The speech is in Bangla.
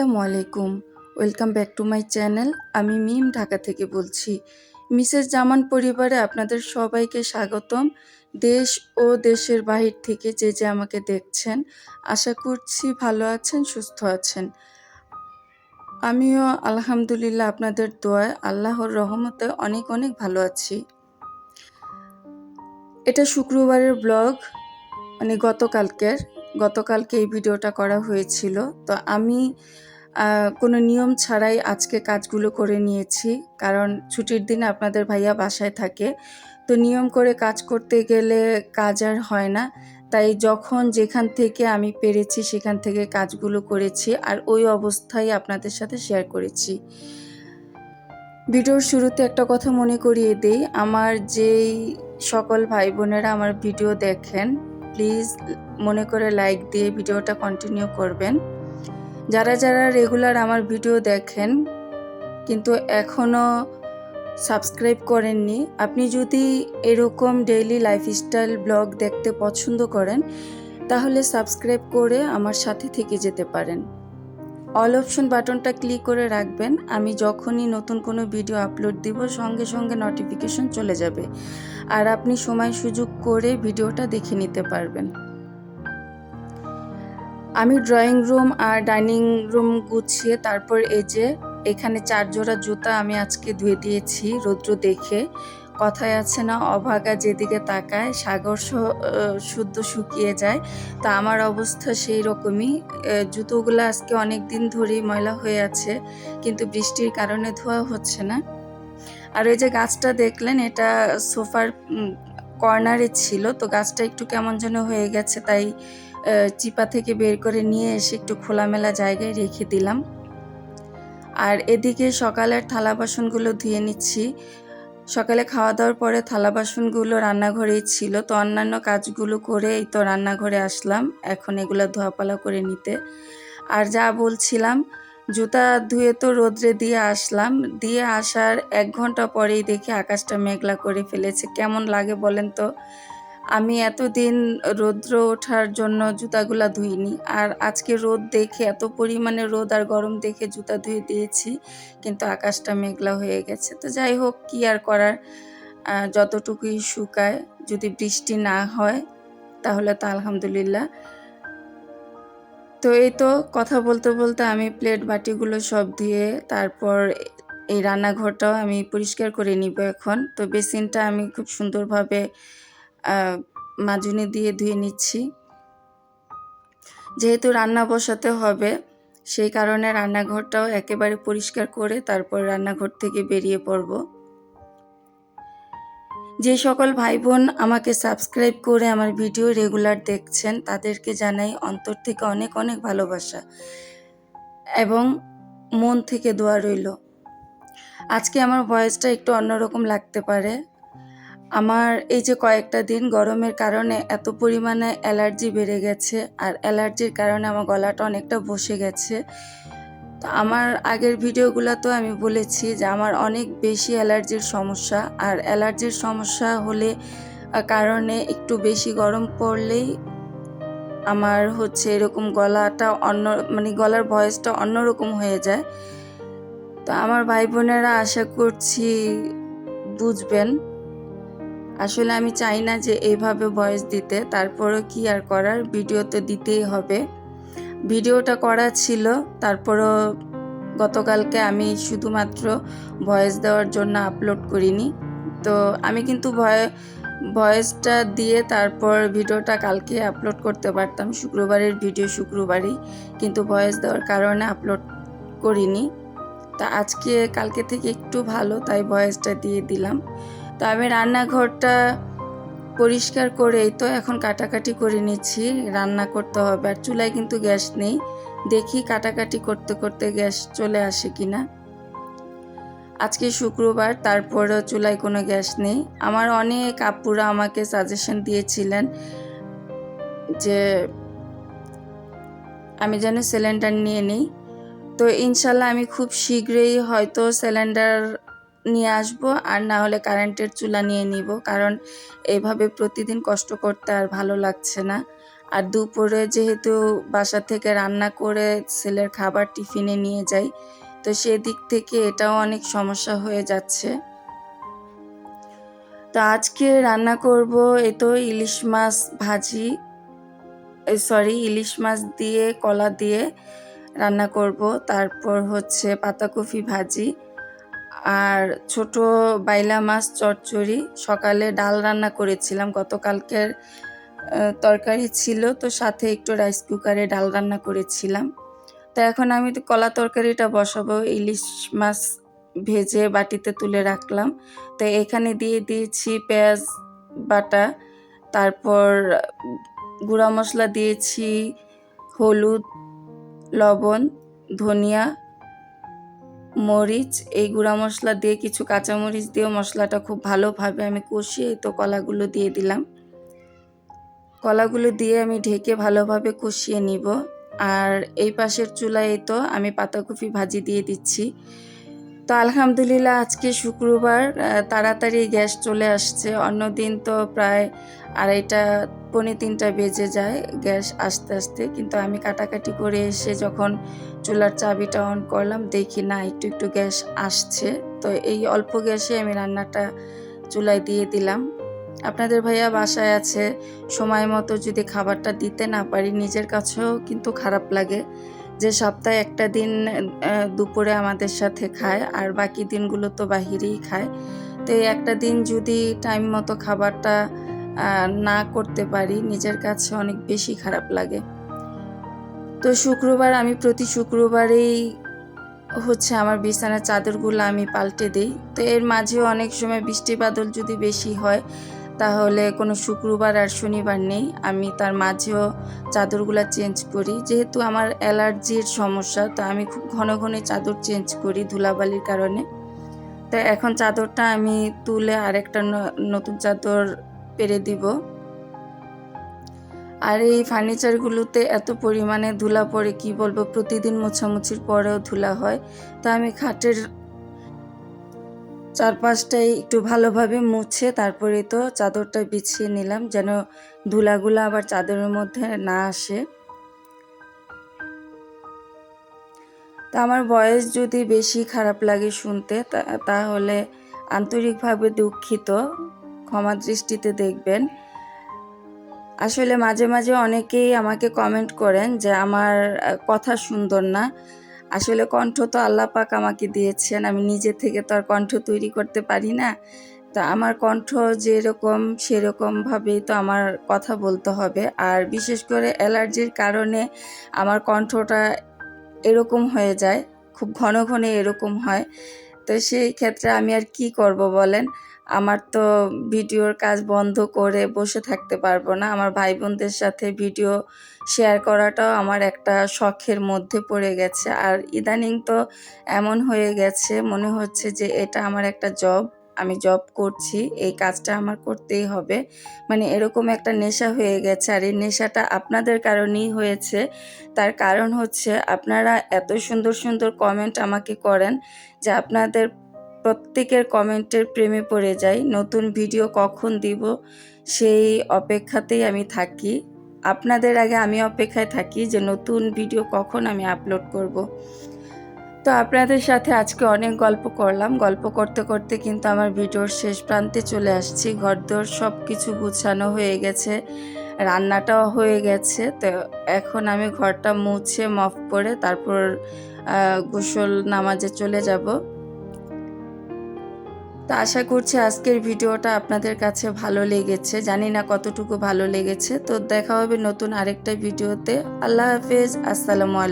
আসসালামু আলাইকুম। Welcome back to my channel আমি মিম ঢাকা থেকে বলছি। মিসেস জামান পরিবারে আপনাদের সবাইকে স্বাগতম। দেশ ও দেশের বাহির থেকে যে যে আমাকে দেখছেন, আশা করছি ভালো আছেন, সুস্থ আছেন। আমিও আলহামদুলিল্লাহ আপনাদের দোয়ায় আল্লাহর রহমতে অনেক অনেক ভালো আছি। এটা শুক্রবারের ব্লগ মানে গতকালকের। গতকালকে এই ভিডিওটা করা হয়েছিল। তো আমি কোনো নিয়ম ছাড়াই আজকে কাজগুলো করে নিয়েছি, কারণ ছুটির দিনে আপনাদের ভাইয়া বাসায় থাকে। তো নিয়ম করে কাজ করতে গেলে কাজ আর হয় না। তাই যখন যেখান থেকে আমি পেরেছি, সেখান থেকে কাজগুলো করেছি আর ওই অবস্থায় আপনাদের সাথে শেয়ার করেছি। ভিডিওর শুরুতে একটা কথা মনে করিয়ে দিই, আমার যেই সকল ভাই বোনেরা আমার ভিডিও দেখেন প্লিজ মনে করে লাইক দিয়ে ভিডিওটা কন্টিনিউ করবেন। যারা যারা রেগুলার আমার ভিডিও দেখেন, কিন্তু এখনও সাবস্ক্রাইব করেননি, আপনি যদি এরকম ডেইলি লাইফস্টাইল ব্লগ দেখতে পছন্দ করেন, তাহলে সাবস্ক্রাইব করে আমার সাথে থেকে যেতে পারেন। অল অপশন বাটনটা ক্লিক করে রাখবেন, আমি যখনই নতুন কোনো ভিডিও আপলোড দিব, সঙ্গে সঙ্গে নোটিফিকেশন চলে যাবে। আর আপনি সময় সুযোগ করে ভিডিওটা দেখে নিতে পারবেন। আমি ড্রয়িং রুম আর ডাইনিং রুম গুছিয়ে তারপর এই যে এখানে চার জোড়া জুতা আমি আজকে ধুয়ে দিয়েছি রৌদ্র দেখে। কথায় আছে না, অভাগা যেদিকে তাকায়, সাগর শুদ্ধ শুকিয়ে যায়। তা আমার অবস্থা সেই রকমই। জুতোগুলো আজকে অনেক দিন ধরেই ময়লা হয়ে আছে, কিন্তু বৃষ্টির কারণে ধোয়া হচ্ছে না। আর ওই যে গাছটা দেখলেন, এটা সোফার কর্নারে ছিল, তো গাছটা একটু কেমন যেন হয়ে গেছে, তাই চিপা থেকে বের করে নিয়ে এসে একটু খোলামেলা জায়গায় রেখে দিলাম। আর এদিকে সকালের থালা বাসনগুলো ধুয়ে নিচ্ছি। সকালে খাওয়া দাওয়ার পরে থালা বাসনগুলো রান্নাঘরেই ছিল, তো অন্যান্য কাজগুলো করে এই তো রান্নাঘরে আসলাম। এখন এগুলো ধোয়াপালা করে নিতে। আর যা বলছিলাম, জুতা ধুয়ে তো রোদ্রে দিয়ে আসলাম। দিয়ে আসার এক ঘণ্টা পরেই দেখি আকাশটা মেঘলা করে ফেলেছে। কেমন লাগে বলেন তো? আমি এতদিন রৌদ্র ওঠার জন্য জুতাগুলা ধুইনি। আর আজকে রোদ দেখে, এত পরিমাণে রোদ আর গরম দেখে জুতা ধুয়ে দিয়েছি, কিন্তু আকাশটা মেঘলা হয়ে গেছে। তো যাই হোক, কি আর করার? যতটুকুই শুকায়, যদি বৃষ্টি না হয়, তাহলে তো আলহামদুলিল্লাহ। তো এই তো কথা বলতে বলতে আমি প্লেট বাটিগুলো সব ধুয়ে, তারপর এই রান্নাঘরটাও আমি পরিষ্কার করে নিব এখন। তো বেসিনটা আমি খুব সুন্দরভাবে মাজুনি দিয়ে ধুয়ে নিচ্ছি। যেহেতু রান্না বসাতে হবে, সেই কারণে রান্নাঘরটাও একেবারে পরিষ্কার করে তারপর রান্নাঘর থেকে বেরিয়ে পড়ব। যে সকল ভাই বোন আমাকে সাবস্ক্রাইব করে আমার ভিডিও রেগুলার দেখছেন, তাদেরকে জানাই অন্তর থেকে অনেক অনেক ভালোবাসা এবং মন থেকে দোয়া রইল। আজকে আমার ভয়েসটা একটু অন্যরকম লাগতে পারে। আমার এই যে কয়েকটা দিন গরমের কারণে এত পরিমাণে অ্যালার্জি বেড়ে গেছে আর অ্যালার্জির কারণে আমার গলাটা অনেকটা বসে গেছে। তো আমার আগের তো আমি বলেছি যে আমার অনেক বেশি অ্যালার্জির সমস্যা আর অ্যালার্জির সমস্যা হলে কারণে একটু বেশি গরম পড়লেই আমার হচ্ছে এরকম গলাটা অন্য মানে গলার ভয়েসটা অন্যরকম হয়ে যায়। তো আমার ভাই বোনেরা আশা করছি বুঝবেন। আসলে আমি চাই না যে এইভাবে ভয়েস দিতে, তারপরও কি আর করার ভিডিও তো দিতেই হবে। ভিডিওটা করা ছিল, তারপরও গতকালকে আমি শুধুমাত্র ভয়েস দেওয়ার জন্য আপলোড করিনি। তো আমি কিন্তু ভয় ভয়েসটা দিয়ে তারপর ভিডিওটা কালকে আপলোড করতে পারতাম, শুক্রবারের ভিডিও শুক্রবারই। কিন্তু ভয়েস দেওয়ার কারণে আপলোড করিনি। তা আজকে, কালকে থেকে একটু ভালো, তাই ভয়েসটা দিয়ে দিলাম। তো আমি রান্নাঘরটা পরিষ্কার করেই তো এখন কাটাকাটি করে নিচ্ছি। রান্না করতে হবে। আর চুলায় কিন্তু গ্যাস নেই। দেখি কাটাকাটি করতে করতে গ্যাস চলে আসে কি না আজকে শুক্রবার, তারপরেও চুলায় কোনো গ্যাস নেই। আমার অনেক আপুরা আমাকে সাজেশন দিয়েছিলেন যে আমি যেন সিলিন্ডার নিয়ে নিই। তো ইনশাল্লাহ আমি খুব শীঘ্রই হয়তো সিলিন্ডার নিয়ে আসব আর না হলে কারেন্টের চুলা নিয়ে নিব। কারণ এভাবে প্রতিদিন কষ্ট করতে আর ভালো লাগছে না। আর দুপুরে যেহেতু বাসা থেকে রান্না করে ছেলের খাবার টিফিনে নিয়ে যাই, তো সেদিক থেকে এটাও অনেক সমস্যা হয়ে যাচ্ছে। তো আজকে রান্না করব এ তো ইলিশ মাছ ভাজি সরি ইলিশ মাছ দিয়ে, কলা দিয়ে রান্না করব। তারপর হচ্ছে পাতাকপি ভাজি। আর ছোট বাইলা মাছ চচ্চড়ি, সকালে ডাল রান্না করেছিলাম। গতকালকের তরকারি ছিল, তো সাথে একটু রাইস কুকারে ডাল রান্না করেছিলাম। তো এখন আমি তো কলা তরকারিটা বসাবো, ইলিশ মাছ ভেজে বাটিতে তুলে রাখলাম। তো এখানে দিয়ে দিয়েছি পেঁয়াজ বাটা, তারপর গুঁড়া মশলা দিয়েছি, হলুদ, লবণ, ধনিয়া মরিচ, এই গুঁড়া মশলা দিয়ে কিছু কাঁচামরিচ দিয়ে মশলাটা খুব ভালোভাবে আমি কষিয়ে এই তো কলাগুলো দিয়ে দিলাম। কলাগুলো দিয়ে আমি ঢেকে ভালোভাবে কষিয়ে নিব। আর এই পাশের চুলায় তো আমি পাতাকপি ভাজি দিয়ে দিচ্ছি। তো আলহামদুলিল্লাহ আজকে শুক্রবার তাড়াতাড়ি গ্যাস চলে আসছে। অন্যদিন তো প্রায় আড়াইটা, পৌনে তিনটা বেজে যায় গ্যাস আস্তে আস্তে। কিন্তু আমি কাটাকাটি করে এসে যখন চুলার চাবিটা অন করলাম, দেখি না, একটু একটু গ্যাস আসছে। তো এই অল্প গ্যাসে আমি রান্নাটা চুলায় দিয়ে দিলাম। আপনাদের ভাইয়া বাসায় আছে, সময় মতো যদি খাবারটা দিতে না পারি, নিজের কাছেও কিন্তু খারাপ লাগে। যে সপ্তাহে একটা দিন দুপুরে আমাদের সাথে খায় আর বাকি দিনগুলো তো বাহিরেই খায়। তো এই একটা দিন যদি টাইম মতো খাবারটা না করতে পারি, নিজের কাছে অনেক বেশি খারাপ লাগে। তো শুক্রবার আমি প্রতি শুক্রবারেই হচ্ছে আমার বিছানার চাদরগুলো আমি পাল্টে দিই। তো এর মাঝেও অনেক সময় বৃষ্টি বাদল যদি বেশি হয় তাহলে কোনো শুক্রবার আর শনিবার নেই। আমি তার মাঝেও চাদরগুলো চেঞ্জ করি। যেহেতু আমার অ্যালার্জির সমস্যা, তো আমি খুব ঘন ঘন চাদর চেঞ্জ করি ধুলাবালির কারণে। তো এখন চাদরটা আমি তুলে আরেকটা নতুন চাদর পেরে দিব। আর এই ফার্নিচারগুলোতে এত পরিমাণে ধুলা পড়ে, কি বলব, প্রতিদিন মোছামুছির পরেও ধুলা হয়। তো আমি খাটের চারপাশটাই একটু ভালোভাবে মুছে তারপরে তো চাদরটা বিছিয়ে নিলাম যেন ধুলাগুলো আবার চাদরের মধ্যে না আসে। তা আমার বয়স যদি বেশি খারাপ লাগে শুনতে তাহলে আন্তরিকভাবে দুঃখিত। ক্ষমা দৃষ্টিতে দেখবেন। আসলে মাঝে মাঝে অনেকেই আমাকে কমেন্ট করেন যে, আমার কথা সুন্দর না। আসলে কণ্ঠ তো আল্লাহ পাক আমাকে দিয়েছেন, আমি নিজে থেকে তো আর কণ্ঠ তৈরি করতে পারি না। তা আমার কণ্ঠ যেরকম সেরকমভাবেই তো আমার কথা বলতে হবে। আর বিশেষ করে অ্যালার্জির কারণে আমার কণ্ঠটা এরকম হয়ে যায়, খুব ঘন ঘন এরকম হয়। তো সেই ক্ষেত্রে আমি আর কি করব বলেন? আমার তো ভিডিওর কাজ বন্ধ করে বসে থাকতে পারব না। আমার ভাই বোনদের সাথে ভিডিও শেয়ার করাটাও আমার একটা শখের মধ্যে পড়ে গেছে। আর ইদানিং তো এমন হয়ে গেছে, মনে হচ্ছে যে এটা আমার একটা জব। আমি জব করছি, এই কাজটা আমার করতেই হবে। মানে এরকম একটা নেশা হয়ে গেছে আর এই নেশাটা আপনাদের কারণেই হয়েছে। তার কারণ হচ্ছে আপনারা এত সুন্দর সুন্দর কমেন্ট আমাকে করেন যে আপনাদের প্রত্যেকের কমেন্টের প্রেমে পড়ে যাই। নতুন ভিডিও কখন দিব সেই অপেক্ষাতেই আমি থাকি। আপনাদের আগে আমি অপেক্ষায় থাকি যে নতুন ভিডিও কখন আমি আপলোড করব। তো আপনাদের সাথে আজকে অনেক গল্প করলাম। গল্প করতে করতে কিন্তু আমার ভিডিওর শেষ প্রান্তে চলে আসছি। ঘরদোর সব কিছু গুছানো হয়ে গেছে, রান্নাটাও হয়ে গেছে। তো এখন আমি ঘরটা মুছে মফ করে তারপর গোসল নামাজে চলে যাব। তো আশা করছি আজকের ভিডিওটা আপনাদের কাছে ভালো লেগেছে। জানি না কতটুকু ভালো লেগেছে। তো দেখা হবে নতুন আরেকটা ভিডিওতে। আল্লাহ হাফেজ। আসসালামু আলাইকুম।